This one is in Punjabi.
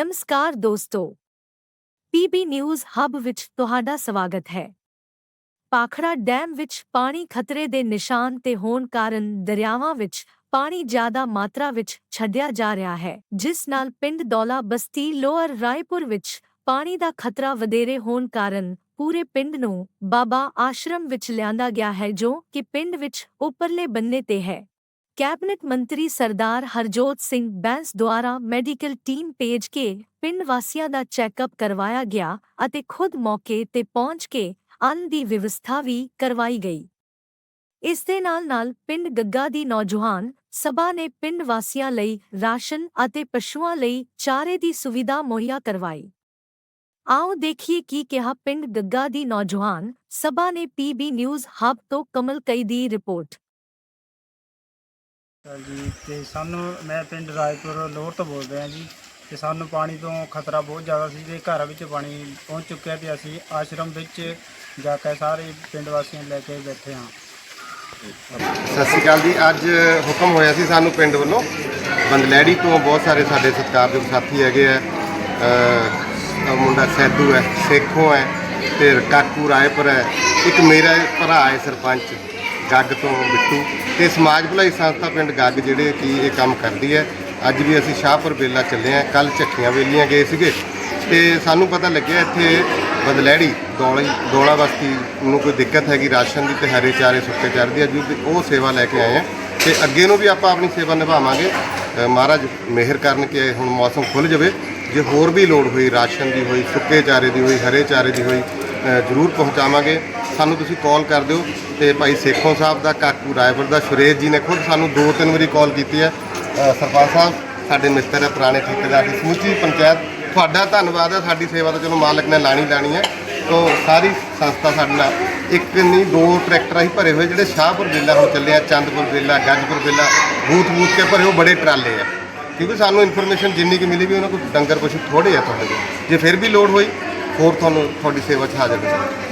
ਨਮਸਕਾਰ ਦੋਸਤੋ। ਪੀਬੀ ਨਿਊਜ਼ ਹਬ ਵਿੱਚ ਤੁਹਾਡਾ ਸਵਾਗਤ ਹੈ। ਪਾਖੜਾ ਡੈਮ ਵਿੱਚ ਪਾਣੀ ਖਤਰੇ ਦੇ ਨਿਸ਼ਾਨ ਤੇ ਹੋਣ ਕਾਰਨ ਦਰਿਆਵਾਂ ਵਿੱਚ ਪਾਣੀ ਜ਼ਿਆਦਾ ਮਾਤਰਾ ਵਿੱਚ ਛੱਡਿਆ ਜਾ ਰਿਹਾ ਹੈ, ਜਿਸ ਨਾਲ ਪਿੰਡ ਦੌਲਾ ਬਸਤੀ ਲੋਅਰ ਰਾਏਪੁਰ ਵਿੱਚ ਪਾਣੀ ਦਾ ਖਤਰਾ ਵਧੇਰੇ ਹੋਣ ਕਾਰਨ ਪੂਰੇ ਪਿੰਡ ਨੂੰ ਬਾਬਾ ਆਸ਼ਰਮ ਵਿੱਚ ਲਿਆਂਦਾ ਗਿਆ ਹੈ, ਜੋ ਕਿ ਪਿੰਡ ਵਿੱਚ ਉੱਪਰਲੇ ਬੰਨੇ ਤੇ ਹੈ। ਕੈਬਨਿਟ ਮੰਤਰੀ ਸਰਦਾਰ ਹਰਜੋਤ ਸਿੰਘ ਬੈਂਸ ਦੁਆਰਾ ਮੈਡੀਕਲ ਟੀਮ ਭੇਜ ਕੇ ਪਿੰਡ ਵਾਸੀਆਂ ਦਾ ਚੈੱਕਅਪ ਕਰਵਾਇਆ ਗਿਆ ਅਤੇ ਖੁਦ ਮੌਕੇ ਤੇ ਪਹੁੰਚ ਕੇ ਅੰਨ ਦੀ ਵਿਵਸਥਾ ਵੀ ਕਰਵਾਈ ਗਈ। ਇਸ ਦੇ ਨਾਲ ਨਾਲ ਪਿੰਡ ਗੱਗਾ ਦੀ ਨੌਜਵਾਨ ਸਭਾ ਨੇ ਪਿੰਡ ਵਾਸੀਆਂ ਲਈ ਰਾਸ਼ਨ ਅਤੇ ਪਸ਼ੂਆਂ ਲਈ ਚਾਰੇ ਦੀ ਸੁਵਿਧਾ ਮੁਹੱਈਆ ਕਰਵਾਈ। ਆਓ ਦੇਖੀਏ ਕੀ ਕਿਹਾ ਪਿੰਡ ਗੱਗਾ ਦੀ ਨੌਜਵਾਨ ਸਭਾ ਨੇ ਪੀਬੀ ਨਿਊਜ਼ ਹੱਬ ਤੋਂ ਕਮਲ ਕਈ ਦੀ ਰਿਪੋਰਟ। ਜੀ ਤੇ ਸਾਨੂੰ, ਮੈਂ ਪਿੰਡ ਰਾਏਪੁਰ ਲੋਹਰ ਤੋਂ ਬੋਲ ਰਿਹਾ ਜੀ, ਤੇ ਸਾਨੂੰ ਪਾਣੀ ਤੋਂ ਖਤਰਾ ਬਹੁਤ ਜ਼ਿਆਦਾ ਸੀ, ਤੇ ਘਰਾਂ ਵਿੱਚ ਪਾਣੀ ਪਹੁੰਚ ਚੁੱਕਿਆ ਤੇ ਅਸੀਂ ਆਸ਼ਰਮ ਵਿੱਚ ਜਾ ਕੇ ਸਾਰੇ ਪਿੰਡ ਵਾਸੀਆਂ ਲੈ ਕੇ ਬੈਠੇ ਹਾਂ। ਸਤਿ ਸ਼੍ਰੀ ਅਕਾਲ ਜੀ, ਅੱਜ ਹੁਕਮ ਹੋਇਆ ਸੀ ਸਾਨੂੰ ਪਿੰਡ ਵੱਲੋਂ, ਬੰਦਲੈੜੀ ਤੋਂ ਬਹੁਤ ਸਾਰੇ ਸਾਡੇ ਸਤਿਕਾਰਯੋਗ ਸਾਥੀ ਹੈਗੇ ਆ, ਅਹ ਮੁੰਡਾ ਸੈਦੂ ਹੈ, ਸੇਖੋ ਹੈ, ਤੇ ਕਾਕੂ ਰਾਏਪੁਰ ਹੈ, ਇੱਕ ਮੇਰਾ ਭਰਾ ਹੈ ਸਰਪੰਚ। ਗੱਗ ਤੋਂ ਬਿੱਟੂ ਤੇ ਸਮਾਜ ਭਲਾਈ ਸੰਸਥਾ ਪਿੰਡ ਗੱਗ ਜਿਹੜੇ ਕਿ ਇਹ ਕੰਮ ਕਰਦੀ ਹੈ। ਅੱਜ ਵੀ ਅਸੀਂ ਸ਼ਾਹਪੁਰ ਵੇਲਾ ਚੱਲੇ ਆ ਕੱਲ ਝੱਖੀਆਂ ਵੇਲੀਆਂ ਗਏ ਸੀਗੇ। ਤੇ ਸਾਨੂੰ ਪਤਾ ਲੱਗਿਆ ਇੱਥੇ ਬਦਲੈੜੀ ਦੌਲੀ ਦੌਲਾ ਬਸਤੀ ਨੂੰ ਕੋਈ ਦਿੱਕਤ ਹੈਗੀ ਰਾਸ਼ਨ ਦੀ ਤੇ ਹਰੇ ਚਾਰੇ ਸੁੱਕੇ ਚਾਰੇ ਦੀ। ਅੱਜ ਵੀ ਉਹ ਸੇਵਾ ਲੈ ਕੇ ਆਏ ਆ ਤੇ ਅੱਗੇ ਨੂੰ ਵੀ ਆਪਾਂ ਆਪਣੀ ਸੇਵਾ ਨਿਭਾਵਾਂਗੇ। ਅ, ਮਹਾਰਾਜ ਮਿਹਰ ਕਰਨ ਕਿ ਹੁਣ ਮੌਸਮ ਖੁੱਲ ਜਾਵੇ। ਜੇ ਹੋਰ ਵੀ ਲੋੜ ਹੋਈ ਰਾਸ਼ਨ ਦੀ ਹੋਈ ਸੁੱਕੇ ਚਾਰੇ ਦੀ ਹੋਈ ਹਰੇ ਚਾਰੇ ਦੀ ਹੋਈ ਅ, ਜ਼ਰੂਰ ਪਹੁੰਚਾਵਾਂਗੇ। ਸਾਨੂੰ ਤੁਸੀਂ ਕਾਲ ਕਰ ਦਿਓ ਤੇ ਭਾਈ ਸੇਖੋਂ ਸਾਹਿਬ ਦਾ ਕਾਕੂ ਰਾਏਪੁਰ ਦਾ ਸੁਰੇਸ਼ ਜੀ ਨੇ ਖੁਦ ਸਾਨੂੰ ਦੋ ਤਿੰਨ ਵਾਰੀ ਕਾਲ ਕੀਤੀ ਹੈ। ਅ, ਸਰਪੰਚ ਸਾਹਿਬ ਸਾਡੇ ਮਿੱਤਰ ਹੈ ਪੁਰਾਣੇ ਠੇਕੇਦਾਰ ਦੀ ਸਮੁੱਚੀ ਪੰਚਾਇਤ। ਤੁਹਾਡਾ ਧੰਨਵਾਦ ਹੈ ਸਾਡੀ ਸੇਵਾ ਤਾਂ ਚਲੋ ਮਾਲਕ ਨੇ ਲਾਣੀ ਲਾਣੀ ਹੈ। ਤੋ ਸਾਰੀ ਸੰਸਥਾ ਸਾਡੇ ਨਾਲ ਇੱਕ ਨਹੀਂ ਦੋ ਟਰੈਕਟਰ ਅਸੀਂ ਭਰੇ ਹੋਏ ਜਿਹੜੇ ਸ਼ਾਹਪੁਰ ਵੇਲਾ ਹੁਣ ਚੱਲੇ ਆ ਚੰਦਪੁਰ ਵੇਲਾ ਗੱਜਪੁਰ ਵੇਲਾ ਬੂਥ ਬੂਥ ਕੇ ਭਰੇ ਉਹ ਬੜੇ ਟਰਾਲੇ ਆ। ਕਿਉਂਕਿ ਸਾਨੂੰ ਇਨਫੋਰਮੇਸ਼ਨ ਜਿੰਨੀ ਕਿ ਮਿਲੀ ਵੀ ਉਹਨਾਂ ਕੋਲ ਡੰਗਰ ਪਸ਼ੂ ਥੋੜੇ ਆ ਤੁਹਾਡੇ ਕੋਲ। ਜੇ ਫਿਰ ਵੀ ਲੋੜ ਹੋਈ ਹੋਰ ਤੁਹਾਨੂੰ ਤੁਹਾਡੀ ਸੇਵਾ 'ਚ ਹਾਜ਼ਰ ਹਾਂ